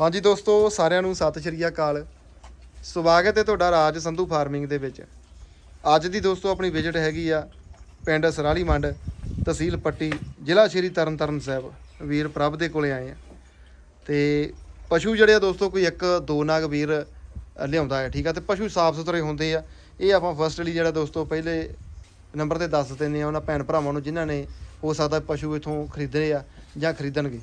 ਹਾਂਜੀ ਦੋਸਤੋ, ਸਾਰਿਆਂ ਨੂੰ ਸਤਿ ਸ਼੍ਰੀ ਅਕਾਲ। ਸਵਾਗਤ ਹੈ ਤੁਹਾਡਾ ਰਾਜ ਸੰਧੂ ਫਾਰਮਿੰਗ ਦੇ ਵਿੱਚ। ਅੱਜ ਦੀ ਦੋਸਤੋ, ਆਪਣੀ ਵਿਜ਼ਿਟ ਹੈਗੀ ਆ ਪਿੰਡ ਸਰਾਲੀ ਮੰਡ, ਤਹਿਸੀਲ ਪੱਟੀ, ਜ਼ਿਲ੍ਹਾ ਸ਼੍ਰੀ ਤਰਨਤਾਰਨ ਸਾਹਿਬ। ਵੀਰ ਪ੍ਰਭ ਦੇ ਕੋਲੇ ਆਏ ਆ। ਤੇ ਪਸ਼ੂ ਜਿਹੜੇ ਆ ਦੋਸਤੋ, ਕੋਈ ਇੱਕ, ਦੋ ਨਾਗ ਵੀਰ ਲਿਆਉਂਦਾ ਹੈ, ਠੀਕ ਆ? ਤੇ ਪਸ਼ੂ ਸਾਫ਼ ਸੁਥਰੇ ਹੁੰਦੇ ਆ। ਇਹ ਆਪਾਂ ਫਸਟਲੀ ਜਿਹੜਾ ਦੋਸਤੋ, ਪਹਿਲੇ ਨੰਬਰ ਤੇ ਦੱਸ ਦਿੰਦੇ ਆ, ਉਹਨਾਂ ਭੈਣ ਭਰਾਵਾਂ ਨੂੰ, ਜਿਨ੍ਹਾਂ ਨੇ ਹੋ ਸਕਦਾ ਪਸ਼ੂ ਇਥੋਂ ਖਰੀਦਣੇ ਆ ਜਾਂ ਖਰੀਦਣਗੇ।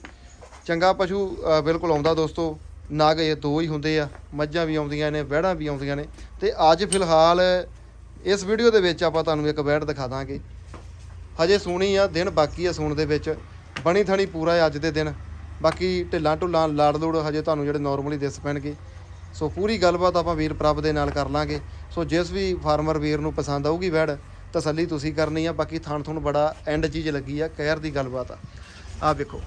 ਚੰਗਾ ਪਸ਼ੂ ਬਿਲਕੁਲ ਆਉਂਦਾ ਦੋਸਤੋ। ਨਾਗ ਇਹ ਦੋ ਹੀ ਹੁੰਦੇ ਆ। ਮੱਝਾਂ ਵੀ ਆਉਂਦੀਆਂ ਨੇ, ਵਹਿੜਾਂ ਵੀ ਆਉਂਦੀਆਂ ਨੇ। ਤੇ ਅੱਜ ਫਿਲਹਾਲ ਇਸ ਵੀਡੀਓ ਦੇ ਵਿੱਚ ਆਪਾਂ ਤੁਹਾਨੂੰ ਇੱਕ ਵਹਿੜ ਦਿਖਾ ਦਾਂਗੇ। ਹਜੇ ਸੂਣੀ ਆ, ਦਿਨ ਬਾਕੀ ਆ ਸੂਣ ਦੇ ਵਿੱਚ। ਬਣੀ ਥਣੀ ਪੂਰਾ ਹੈ ਅੱਜ ਦੇ ਦਿਨ। ਬਾਕੀ ਢਿੱਲਾਂ ਢੁੱਲਾਂ ਲਾੜ ਲੂੜ ਹਜੇ ਤੁਹਾਨੂੰ ਜਿਹੜੇ ਨਾਰਮਲੀ ਦਿਸ ਪੈਣਗੇ। ਸੋ ਪੂਰੀ ਗੱਲਬਾਤ ਆਪਾਂ ਵੀਰ ਪ੍ਰਭ ਦੇ ਨਾਲ ਕਰ ਲਾਂਗੇ। ਸੋ ਜਿਸ ਵੀ ਫਾਰਮਰ ਵੀਰ ਨੂੰ ਪਸੰਦ ਆਊਗੀ ਵੈੜ ਤਸੱਲੀ ਤੁਸੀਂ ਕਰਨੀ ਆ। ਬਾਕੀ ਥਣ ਥੁਣ ਬੜਾ ਐਂਡ ਚੀਜ਼ ਲੱਗੀ ਆ, ਕਹਿਰ ਦੀ ਗੱਲਬਾਤ ਆ। ਆ ਵੇਖੋ।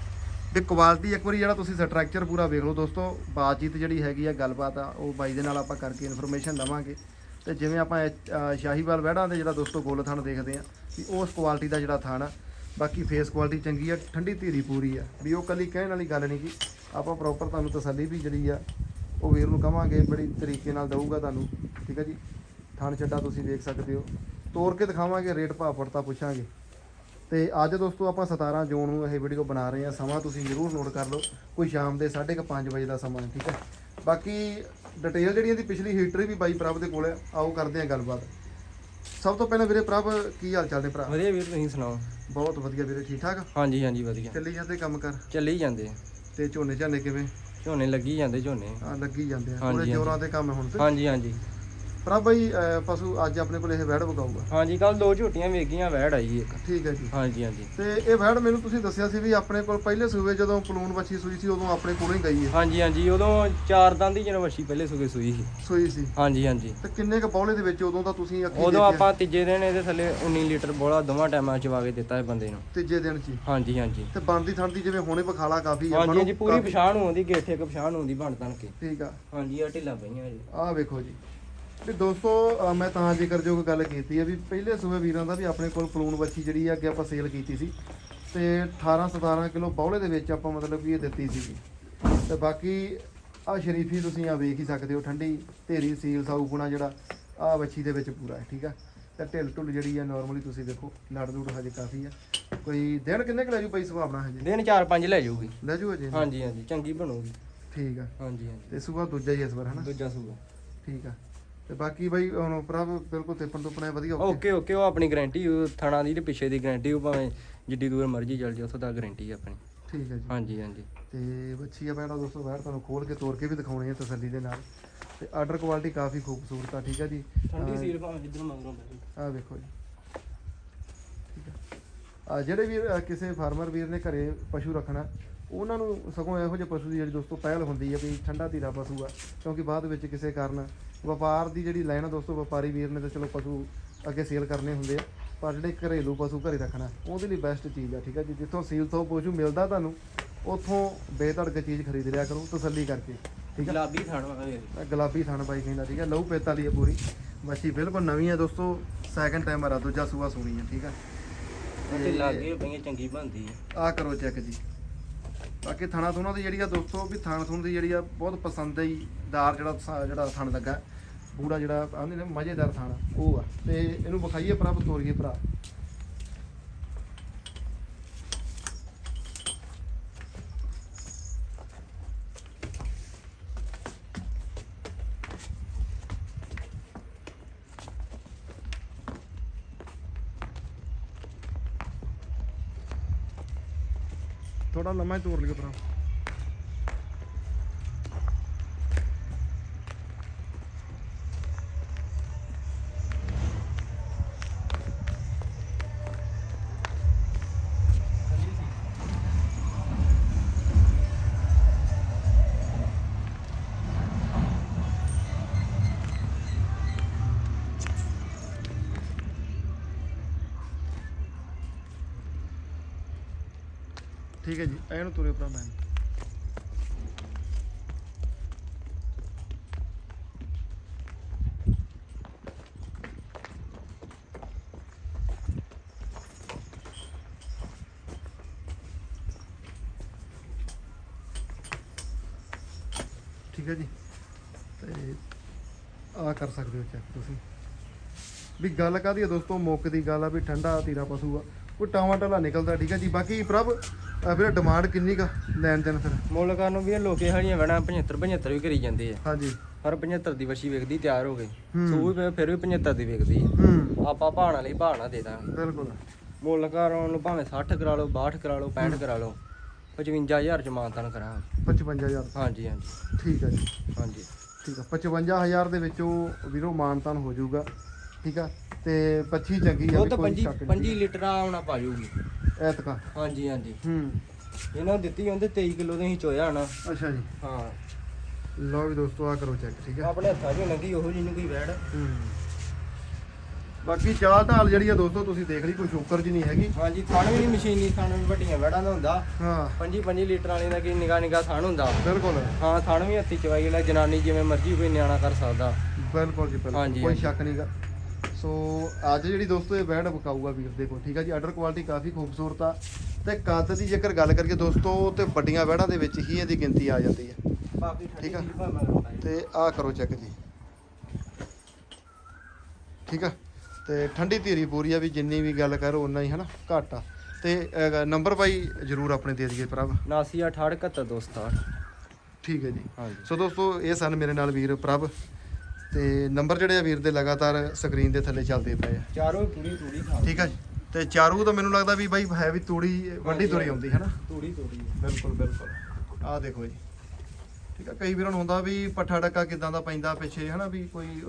ਤੇ ਕੁਆਲਿਟੀ ਇੱਕ ਵਾਰੀ ਜਿਹੜਾ ਤੁਸੀਂ ਸਟਰਕਚਰ ਪੂਰਾ ਵੇਖ ਲਓ ਦੋਸਤੋ ਬਾਤਚੀਤ ਜਿਹੜੀ ਹੈਗੀ ਆ ਗੱਲਬਾਤ ਆ ਉਹ ਬਾਈ ਦੇ ਨਾਲ ਆਪਾਂ ਕਰਕੇ ਇਨਫੋਰਮੇਸ਼ਨ ਲਵਾਂਗੇ ਤੇ ਜਿਵੇਂ ਆਪਾਂ ਇਹ, ਸ਼ਾਹੀਵਾਲ ਵਹਿੜਾਂ ਦੇ ਜਿਹੜਾ ਦੋਸਤੋ ਗੋਲ ਥਣ ਦੇਖਦੇ ਆ ਵੀ ਉਸ ਕੁਆਲਿਟੀ ਦਾ ਜਿਹੜਾ ਥਣ ਆ ਬਾਕੀ ਫੇਸ ਕੁਆਲਿਟੀ ਚੰਗੀ ਆ ਠੰਡੀ ਧੀਰੀ ਪੂਰੀ ਆ। ਵੀ ਉਹ ਕੱਲੀ ਕਹਿਣ ਵਾਲੀ ਗੱਲ ਨਹੀਂ ਕਿ ਆਪਾਂ ਪ੍ਰੋਪਰ ਤੁਹਾਨੂੰ ਤਸੱਲੀ ਵੀ ਜਿਹੜੀ ਆ ਉਹ ਵੀਰ ਨੂੰ ਕਵਾਂਗੇ ਬੜੀ ਤਰੀਕੇ ਨਾਲ ਦਊਗਾ ਤੁਹਾਨੂੰ ਠੀਕ ਆ ਜੀ? ਥਣ ਚੱਡਾ ਤੁਸੀਂ ਵੇਖ ਸਕਦੇ ਹੋ। ਤੋੜ ਕੇ ਦਿਖਾਵਾਂਗੇ ਰੇਟ ਭਾਅ ਫੜਤਾ ਪੁੱਛਾਂਗੇ। ਤੇ ਅੱਜ ਦੋਸਤੋ ਆਪਾਂ 17 ਜੂਨ ਨੂੰ ਇਹ ਵੀਡੀਓ ਬਣਾ ਰਹੇ ਹਾਂ। ਸਮਾਂ ਤੁਸੀਂ ਜ਼ਰੂਰ ਨੋਟ ਕਰ ਲਓ। ਕੋਈ ਸ਼ਾਮ ਦੇ 5:30 ਵਜੇ ਦਾ ਸਮਾਂ ਹੈ ਠੀਕ ਹੈ? ਬਾਕੀ ਡਿਟੇਲ ਜਿਹੜੀਆਂ ਦੀ ਪਿਛਲੀ ਹਿਸਟਰੀ ਵੀ ਬਾਈ ਪ੍ਰਭ ਦੇ ਕੋਲ ਹੈ ਆਓ ਕਰਦੇ ਹਾਂ ਗੱਲਬਾਤ। ਸਭ ਤੋਂ ਪਹਿਲਾਂ ਵੀਰੇ ਪ੍ਰਭ ਕੀ ਹਾਲ ਚਾਲ ਨੇ ਭਰਾ? ਵਧੀਆ ਵੀਰ ਤੁਸੀਂ ਸੁਣਾਓ? ਬਹੁਤ ਵਧੀਆ ਵੀਰੇ ਠੀਕ ਠਾਕ? ਹਾਂਜੀ ਹਾਂਜੀ ਵਧੀਆ। ਚੱਲੀ ਜਾਂਦੇ ਕੰਮ ਕਰ? ਚੱਲੀ ਜਾਂਦੇ। ਤੇ ਝੋਨੇ ਝਾਨੇ ਕਿਵੇਂ? ਝੋਨੇ ਲੱਗੀ ਜਾਂਦੇ ਝੋਨੇ। ਆ ਲੱਗੀ ਜਾਂਦੇ ਆ। ਪੂਰੇ। ਜੋਰਾਂ ਤੇ ਕੰਮ ਹੁਣ ਤੇ? ਹਾਂਜੀ ਹਾਂਜੀ। ਪ੍ਰਭ ਅਹ, ਪਸ਼ੂ ਅੱਜ ਆਪਣੇ ਕੋਲ ਇਹ ਵੈੜ ਵਗਾਊਗਾ ਹਾਂਜੀ ਕੱਲ ਦੋ ਝੋਟੀਆਂ ਵੇਗੀਆਂ ਵੈੜ ਆਈ ਇੱਕ। ਠੀਕ ਹੈ ਜੀ। ਹਾਂਜੀ ਹਾਂਜੀ। ਤੇ ਇਹ ਵੈੜ ਮੈਨੂੰ ਤੁਸੀਂ ਦੱਸਿਆ ਸੀ ਵੀ ਆਪਣੇ ਕੋਲ ਪਹਿਲੇ ਸੂਬੇ ਜਦੋਂ ਪਲੂਨ ਬੱਚੀ ਸੂਈ ਸੀ ਉਦੋਂ ਆਪਣੇ ਕੋਲੋਂ ਹੀ ਗਈ ਹੈ। ਹਾਂਜੀ ਹਾਂਜੀ ਉਦੋਂ ਚਾਰ ਦੰਦ ਦੀ ਜਦੋਂ ਵੱਛੀ ਪਹਿਲੇ ਸੁਗੇ ਸੂਈ ਸੀ। ਸੂਈ ਸੀ। ਹਾਂਜੀ ਹਾਂਜੀ। ਤੇ ਕਿੰਨੇ ਕ ਬੌਲੇ ਦੇ ਵਿੱਚ ਉਦੋਂ ਤਾਂ ਤੁਸੀਂ ਅੱਖੀ ਉਦੋਂ ਦੇਖਿਆ? ਆਪਾਂ ਤੀਜੇ ਦਿਨ ਇਹਦੇ ਥੱਲੇ 19 ਲੀਟਰ ਬੋਲਾ ਦੋਵਾਂ ਟਾਈਮਾਂ ਚਵਾ ਕੇ ਦਿੱਤਾ ਇਹ ਬੰਦੇ ਨੂੰ। ਤੀਜੇ ਦਿਨ ਚ ਹੀ। ਹਾਂਜੀ ਹਾਂਜੀ। ਤੇ ਬਣਦੀ ਥਣਦੀ ਜਿਵੇਂ ਹੁਣੇ ਬਖਾਲਾ ਕਾਫੀ ਆ ਹਾਂਜੀ ਹਾਂਜੀ ਪੂਰੀ ਪਛਾਣ ਹੁੰਦੀ ਗੇਠੇ ਇੱਕ ਪਛਾਣ ਹੁੰਦੀ ਬਣ ਤਣ ਕੇ। ਠੀਕ ਆ। ਹਾਂਜੀ ਆ ਢਿੱਲਾ ਪਈਆਂ ਜੀ। ਆਹ ਵੇਖੋ ਜੀ। ਤੇ ਦੋਸਤੋ ਮੈਂ ਤਾਂ ਜ਼ਿਕਰਯੋਗ ਗੱਲ ਕੀਤੀ ਹੈ ਵੀ ਪਹਿਲੇ ਸੂਬੇ ਵੀਰਾਂ ਦਾ ਵੀ ਆਪਣੇ ਕੋਲ ਪਲੂਨ ਬੱਚੀ ਜਿਹੜੀ ਆ ਅੱਗੇ ਆਪਾਂ ਸੇਲ ਕੀਤੀ ਸੀ। ਤੇ 18 17 ਕਿਲੋ ਬੌਲੇ ਦੇ ਵਿੱਚ ਆਪਾਂ ਮਤਲਬ ਕਿ ਇਹ ਦਿੱਤੀ ਸੀਗੀ। ਤੇ ਬਾਕੀ ਆ ਸ਼ਰੀਫੀ ਤੁਸੀਂ ਆ ਵੇਖ ਹੀ ਸਕਦੇ ਹੋ ਠੰਡੀ ਢੇਰੀ ਸੀਲ ਸਾਊ ਗੁਣਾ ਜਿਹੜਾ ਆ ਬੱਚੀ ਦੇ ਵਿੱਚ ਪੂਰਾ ਹੈ ਠੀਕ ਆ? ਤੇ ਢਿੱਲ ਢੁੱਲ ਜਿਹੜੀ ਆ ਨਾਰਮਲੀ ਤੁਸੀਂ ਦੇਖੋ ਲੜ ਲੂੜ ਹਜੇ ਕਾਫੀ ਆ। ਕੋਈ ਦਿਨ ਕਿੰਨੇ ਕੁ ਲੈ ਜੂ ਪਈ ਸੁਭਾਵਨਾ ਹਜੇ? ਦਿਨ ਚਾਰ ਪੰਜ ਲੈ ਜਾਊਗੀ ਲੈ ਜੂ ਹਜੇ? ਹਾਂਜੀ ਹਾਂਜੀ ਚੰਗੀ ਬਣੂਗੀ। ਠੀਕ ਆ। ਹਾਂਜੀ ਹਾਂਜੀ। ਤੇ ਸੁਭਾ ਦੂਜਾ ਹੀ ਇਸ ਵਾਰ ਹਨਾ? ਦੂਜਾ ਸੂਗਾ ਠੀਕ ਆ। ਤੇ ਬਾਕੀ ਬਾਈ ਹੁਣ ਪ੍ਰਭ ਬਿਲਕੁਲ ਤਿੱਪਣ ਤੋਂ ਪਣਾ ਵਧੀਆ ਓਕੇ ਓਕੇ ਓਕੇ ਉਹ ਆਪਣੀ ਗਾਰੰਟੀ ਥਣਾ ਦੀ ਤੇ ਪਿੱਛੇ ਦੀ ਗਾਰੰਟੀ ਉਹ ਭਾਵੇਂ ਜਿੱਡੀ ਦੂਰ ਮਰਜ਼ੀ ਚੱਲ ਜਾ ਉੱਥੋਂ ਤੱਕ ਗਾਰੰਟੀ ਆਪਣੀ। ਠੀਕ ਹੈ ਜੀ। ਹਾਂਜੀ ਹਾਂਜੀ। ਤੇ ਬੱਚੀ ਆ ਪਹਿਲਾਂ ਦੋਸਤੋ ਬਾਹਰ ਤੁਹਾਨੂੰ ਖੋਲ ਕੇ ਤੋੜ ਕੇ ਵੀ ਦਿਖਾਉਣੀ ਹੈ ਤਸੱਲੀ ਦੇ ਨਾਲ। ਤੇ ਆਰਡਰ ਕੁਆਲਿਟੀ ਕਾਫੀ ਖੂਬਸੂਰਤ ਆ ਠੀਕ ਹੈ ਜੀ? ਠੰਡੀ ਸੀਲ ਭਾਵੇਂ ਜਿੱਧਰ ਮੰਗਰੋਂ ਆ ਵੇਖੋ ਜੀ। ਠੀਕ ਆ ਆ ਜਿਹੜੇ ਵੀਰ ਅ, ਕਿਸੇ ਫਾਰਮਰ ਵੀਰ ਨੇ ਘਰੇ ਪਸ਼ੂ ਰੱਖਣਾ ਉਹਨਾਂ ਨੂੰ ਸਗੋਂ ਇਹੋ ਜਿਹੇ ਪਸ਼ੂ ਦੀ ਜਿਹੜੀ ਦੋਸਤੋ ਪਹਿਲ ਹੁੰਦੀ ਹੈ ਵੀ ਠੰਡਾ ਧੀਰਾ ਪਸ਼ੂ ਆ ਕਿਉਂਕਿ ਬਾਅਦ ਵਿੱਚ ਕਿਸੇ ਕਾਰਨ ਵਪਾਰ ਦੀ ਜਿਹੜੀ ਲਾਈਨ ਆ ਦੋਸਤੋ ਵਪਾਰੀ ਵੀਰ ਨੇ ਤਾਂ ਚਲੋ ਪਸ਼ੂ ਅੱਗੇ ਸੇਲ ਕਰਨੇ ਹੁੰਦੇ ਆ ਪਰ ਜਿਹੜੇ ਘਰੇਲੂ ਪਸ਼ੂ ਘਰੇ ਰੱਖਣਾ ਉਹਦੇ ਲਈ ਬੈਸਟ ਚੀਜ਼ ਆ ਠੀਕ ਹੈ ਜੀ? ਜਿੱਥੋਂ ਸੀਲ ਤੋਂ ਪਸ਼ੂ ਮਿਲਦਾ ਤੁਹਾਨੂੰ ਉੱਥੋਂ ਬੇਧੜਕ ਚੀਜ਼ ਖਰੀਦ ਲਿਆ ਕਰੋ ਤਸੱਲੀ ਕਰਕੇ ਠੀਕ ਹੈ ਗੁਲਾਬੀ ਥਣ ਵਾਲਾ ਗੁਲਾਬੀ ਥਣ ਬਾਈ ਕਹਿੰਦਾ ਠੀਕ ਹੈ ਲਹੂ ਪੇਤ ਹੈ ਪੂਰੀ। ਬੱਚੀ ਬਿਲਕੁਲ ਨਵੀਂ ਹੈ ਦੋਸਤੋ ਸੈਕੰਡ ਟਾਈਮਰ ਆ ਦੂਜਾ ਸੂਆ ਸੁਣੀ ਹੈ ਠੀਕ ਹੈ ਤੇ ਲਾਗੇ ਪਈਆਂ ਚੰਗੀ ਬਣਦੀ ਹੈ ਆ ਕਰੋ ਚੈੱਕ ਜੀ। ਬਾਕੀ ਥਾਣਾ ਥੁਣਾ ਦੀ ਜਿਹੜੀ ਆ ਦੋਸਤੋ, ਵੀ ਥਾਣਾ ਥੁਣ ਦੀ ਜਿਹੜੀ ਆ ਬਹੁਤ ਪਸੰਦੀਦਾਰ ਜਿਹੜਾ ਥਾ- ਜਿਹੜਾ ਥਾਣ ਲੱਗਾ ਪੂਰਾ ਜਿਹੜਾ ਆਂਦੇ ਨੇ ਮਜ਼ੇਦਾਰ ਥਣ, ਉਹ ਆ। ਤੇ ਇਹਨੂੰ ਵਿਖਾਈਏ ਭਰਾ ਤੋਰੀਏ ਭਰਾ। ਥੋੜਾ ਲੰਮਾ ਹੀ ਤੋੜ ਲਈਏ ਭਰਾ। ਠੀਕ ਹੈ ਜੀ ਇਹਨੂੰ ਤੁਰੇ ਭਰਾ ਮੈਂ। ਠੀਕ ਹੈ ਜੀ, ਤੇ ਆ ਕਰ ਸਕਦੇ ਹੋ ਚੈੱਕ ਤੁਸੀਂ। ਵੀ ਗੱਲ ਕਾਦੀ ਆ ਦੋਸਤੋ, ਮੁੱਕ ਦੀ ਗੱਲ ਆ ਵੀ ਠੰਡਾ ਤੀਰਾ ਪਸ਼ੂ ਆ। ਕੋਈ ਟਾਵਾਂ ਟਲਾ ਨਿਕਲਦਾ ਠੀਕ ਹੈ ਜੀ। ਬਾਕੀ ਪ੍ਰਭ ਅਹ ਵੀਰੇ ਡਿਮਾਂਡ ਕਿੰਨੀ ਕਾ ਲੈਣ ਦੇਣ ਫਿਰ? ਮੁੱਲ ਕਰਨ ਨੂੰ ਵੀ ਇਹ ਲੋਕੇ ਹੜੀਆਂ ਵਣਾ 75 75 ਵੀ ਕਰੀ ਜਾਂਦੇ ਆ। ਹਾਂਜੀ। ਪਰ 75 ਦੀ ਵਛੀ ਵਿਕਦੀ ਤਿਆਰ ਹੋ ਗਈ ਹੂੰ। ਸੂ ਵੀ ਫਿਰ ਵੀ 75 ਦੀ ਵਿਕਦੀ ਆ। ਹੂੰ। ਆਪਾਂ ਭਾਣਾ ਲਈ ਭਾਣਾ ਦੇ ਦਾਂਗੇ। ਬਿਲਕੁਲ। ਮੁੱਲ ਕਰਨ ਨੂੰ ਭਾਵੇਂ 60 ਕਰਾ ਲਓ 62 ਕਰਾ ਲਓ 65 ਕਰਾ ਲਓ 55000 ਚ ਮਾਨਤਨ ਕਰਾਂਗੇ। 55000 ਹਾਂਜੀ ਹਾਂਜੀ। ਠੀਕ ਹੈ ਜੀ। ਹਾਂਜੀ। ਠੀਕ ਆ 55000 ਦੇ ਵਿੱਚੋਂ ਵੀਰੋ ਮਾਨਤਾਨ ਹੋ ਜਾਊਗਾ। ਠੀਕ ਆ। ਤੇ 25 ਚੰਗੀ ਆ ਉਹ ਤਾਂ ਕੋਈ 25 ਸ਼ੱਕ 25 ਲੀਟਰ ਆਉਣਾ ਪਾ ਜੂਗੀ ਨਹੀਂ ਐਤਕਾ। ਹਾਂਜੀ ਹਾਂਜੀ। ਹੂੰ। ਇਹਨਾਂ ਨੂੰ ਦਿੱਤੀ ਉਹਦੇ 23 ਕਿਲੋ ਦੇ ਹੀ ਚੋਇਆ ਨਾ। ਅੱਛਾ ਜੀ। ਹਾਂ। ਲਓ ਵੀ ਦੋਸਤੋ ਆ ਕਰੋ ਚੈੱਕ ਠੀਕ ਆ? ਆਪਣੇ ਹੱਥਾਂ 'ਚ ਲੰਗੀ ਉਹੋ ਜਿਹੀ ਨੂੰ ਕੋਈ ਵੈੜ। ਹੂੰ। ਬਾਕੀ ਚਾਲ ਢਾਲ ਜਿਹੜੀ ਆ ਦੋਸਤੋ ਤੁਸੀਂ ਦੇਖ ਲਈ ਕੋਈ ਸ਼ੋਕਰ ਜੀ ਨਹੀਂ ਹੈਗੀ। ਹਾਂਜੀ ਥਣ ਵੀ ਨਹੀਂ ਮਸ਼ੀਨੀ ਥਣ ਵੀ ਵੱਡੀਆਂ ਵੈੜਾਂ ਦਾ ਹੁੰਦਾ। ਹਾਂ। 25 25 ਲੀਟਰ ਵਾਲੀ ਦਾ ਕੀ ਨਿਗਾ ਨਿਗਾ ਥਣ ਹੁੰਦਾ। ਬਿਲਕੁਲ। ਹਾਂ ਥਣ ਵੀ ਹੱਥੀ ਚਵਾਈ ਵਾਲਾ ਜਨਾਨੀ ਜਿਵੇਂ ਮਰਜ਼ੀ ਕੋਈ ਨਿਆਣਾ ਕਰ ਸਕਦਾ। ਬਿਲਕੁਲ ਜੀ ਬਿਲਕੁਲ ਕੋਈ। ਸ਼ੱਕ ਨਹੀਂਗਾ ਸੋ ਅੱਜ ਜਿਹੜੀ ਦੋਸਤੋ ਇਹ ਬੈਂਡ ਵਿਕਾਊਗਾ ਵੀਰ ਦੇ ਕੋਲ ਠੀਕ ਆ ਜੀ? ਆਰਡਰ ਕੁਆਲਿਟੀ ਕਾਫੀ ਖੂਬਸੂਰਤ ਆ। ਤੇ ਕੱਦ ਦੀ ਜੇਕਰ ਗੱਲ ਕਰੀਏ ਦੋਸਤੋ ਤੇ ਵੱਡੀਆਂ ਬੈੜਾਂ ਦੇ ਵਿੱਚ ਹੀ ਇਹਦੀ ਗਿਣਤੀ ਆ ਜਾਂਦੀ ਹੈ। ਠੀਕ ਆ। ਤੇ ਆਹ ਕਰੋ ਚੈੱਕ ਜੀ। ਠੀਕ ਆ? ਤੇ ਠੰਡੀ ਧੀਰੀ ਪੂਰੀ ਆ ਵੀ ਜਿੰਨੀ ਵੀ ਗੱਲ ਕਰੋ ਉਨਾ ਹੀ ਹਨਾ ਘੱਟ ਆ। ਤੇ ਨੰਬਰ ਭਾਈ ਜਰੂਰ ਆਪਣੇ ਦੇ ਦਈਏ ਭਰਾ 79 68 71 267 ਠੀਕ ਹੈ ਜੀ। ਸੋ ਦੋਸਤੋ ਇਹ ਸਨ ਮੇਰੇ ਨਾਲ ਵੀਰ ਪ੍ਰਭ। ਤੇ ਨੰਬਰ ਜਿਹੜੇ ਆ ਵੀਰ ਦੇ ਲਗਾਤਾਰ ਸਕਰੀਨ ਦੇ ਥੱਲੇ ਚੱਲਦੇ ਪਏ ਆ। ਚਾਰੋਂ ਪੂਰੀ ਤੂੜੀ ਖਾ ਠੀਕ ਆ ਜੀ। ਤੇ ਚਾਰੂ ਤਾਂ ਮੈਨੂੰ ਲੱਗਦਾ ਵੀ ਬਾਈ ਹੈ ਵੀ ਤੂੜੀ ਵੱਡੀ ਤੁਰੀ ਆਉਂਦੀ ਹੈ ਨਾ ਤੂੜੀ ਤੂੜੀ। ਬਿਲਕੁਲ ਬਿਲਕੁਲ। ਆਹ ਦੇਖੋ ਜੀ। ਠੀਕ ਆ ਕਈ ਵੀਰਾਂ ਨੂੰ ਹੁੰਦਾ ਵੀ ਪੱਠਾ ਡੱਕਾ ਕਿਦਾਂ ਦਾ ਪੈਂਦਾ ਪਿੱਛੇ ਹਨਾ ਵੀ ਕੋਈ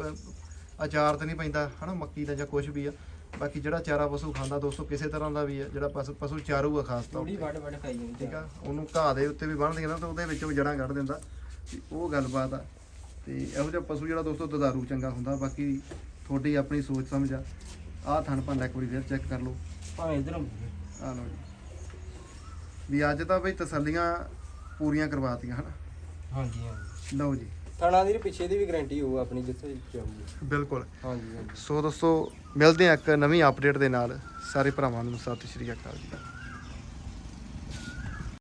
ਅਚਾਰ ਤੇ ਨਹੀਂ ਪੈਂਦਾ ਹਨਾ ਮੱਕੀ ਦਾ ਜਾਂ ਕੁਝ ਵੀ ਆ। ਬਾਕੀ ਜਿਹੜਾ ਚਾਰਾ ਪਸ਼ੂ ਖਾਂਦਾ ਦੋਸਤੋ ਕਿਸੇ ਤਰ੍ਹਾਂ ਦਾ ਵੀ ਆ ਜਿਹੜਾ ਪਸ਼ੂ ਪਸ਼ੂ ਚਾਰੂ ਆ ਖਾਸ ਤੌਰ ਤੂੜੀ ਤੇ। ਵੱਡ ਵੱਡ ਖਾਈ ਜਾਂਦੀ ਠੀਕ ਆ ਉਹਨੂੰ ਘਾਹ ਦੇ ਉੱਤੇ ਵੀ ਬੰਨ੍ਹਦੀਆਂ ਨਾ ਤਾਂ ਉਹਦੇ ਵਿੱਚੋਂ ਜੜਾਂ ਕੱਢ ਦਿੰਦਾ। ਉਹ ਗੱਲਬਾਤ ਆ। ਤੇ ਇਹੋ ਜਿਹਾ ਪਸ਼ੂ ਜਿਹੜਾ ਦੋਸਤੋ ਦੁਧਾਰੂ ਚੰਗਾ ਹੁੰਦਾ ਬਾਕੀ ਤੁਹਾਡੀ ਆਪਣੀ ਸੋਚ ਸਮਝ ਆ। ਆਹ ਥਣ ਭੰਨ ਇੱਕ ਵਾਰੀ ਫੇਰ ਚੈੱਕ ਕਰ ਲਓ। ਭਾਵੇਂ ਇਧਰ ਆ ਲਓ ਜੀ। ਵੀ ਅੱਜ ਤਾਂ ਬਈ ਤਸੱਲੀਆਂ ਪੂਰੀਆਂ ਕਰਵਾਤੀਆਂ ਹਨਾ? ਹਾਂਜੀ ਹਾਂਜੀ। ਲਓ ਜੀ। ਥਣਾ ਦੀ ਪਿੱਛੇ ਦੀ ਵੀ ਗਾਰੰਟੀ ਹੋਊ ਆਪਣੀ ਜਿੱਥੇ ਜਾਊਗੀ। ਬਿਲਕੁਲ। ਹਾਂਜੀ ਹਾਂਜੀ। ਸੋ ਦੋਸਤੋ ਮਿਲਦੇ ਆ ਇੱਕ ਨਵੀਂ ਅਪਡੇਟ ਦੇ ਨਾਲ। ਸਾਰੇ ਭਰਾਵਾਂ ਨੂੰ ਸਤਿ ਸ਼੍ਰੀ ਅਕਾਲ ਜੀ।